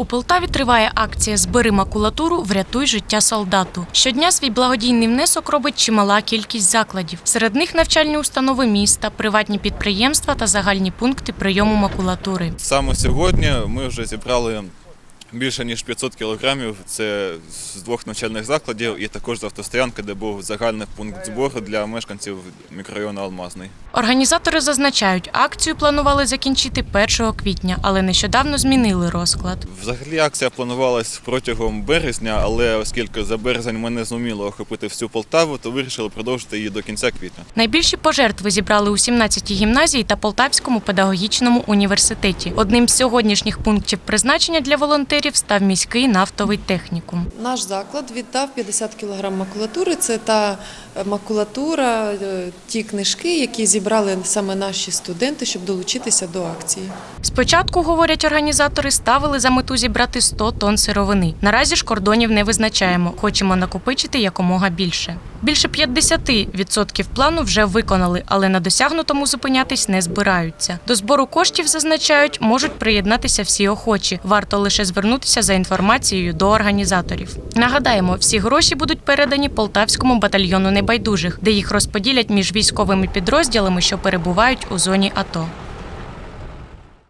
У Полтаві триває акція Збери макулатуру, врятуй життя солдату. Щодня свій благодійний внесок робить чимала кількість закладів. Серед них навчальні установи міста, приватні підприємства та загальні пункти прийому макулатури. Саме сьогодні ми вже зібрали більше ніж 500 кілограмів. Це з двох навчальних закладів і також з автостоянки, де був загальний пункт збору для мешканців мікрорайону Алмазний. Організатори зазначають, акцію планували закінчити 1 квітня, але нещодавно змінили розклад. Взагалі акція планувалась протягом березня, але оскільки за березень ми не зуміли охопити всю Полтаву, то вирішили продовжити її до кінця квітня. Найбільші пожертви зібрали у 17-й гімназії та Полтавському педагогічному університеті. Одним з сьогоднішніх пунктів призначення для волонтерів став міський нафтовий технікум. Наш заклад віддав 50 кг макулатури. Це та е, макулатура, е, ті книжки, які зібрали саме наші студенти, щоб долучитися до акції. Спочатку, говорять організатори, ставили за мету зібрати 100 тонн сировини. Наразі ж кордонів не визначаємо. Хочемо накопичити якомога більше. Більше 50% плану вже виконали, але на досягнутому зупинятись не збираються. До збору коштів зазначають, можуть приєднатися всі охочі. Варто лише звернутися за інформацією до організаторів. Нагадаємо, всі гроші будуть передані Полтавському батальйону небайдужих, де їх розподілять між військовими підрозділами, що перебувають у зоні АТО.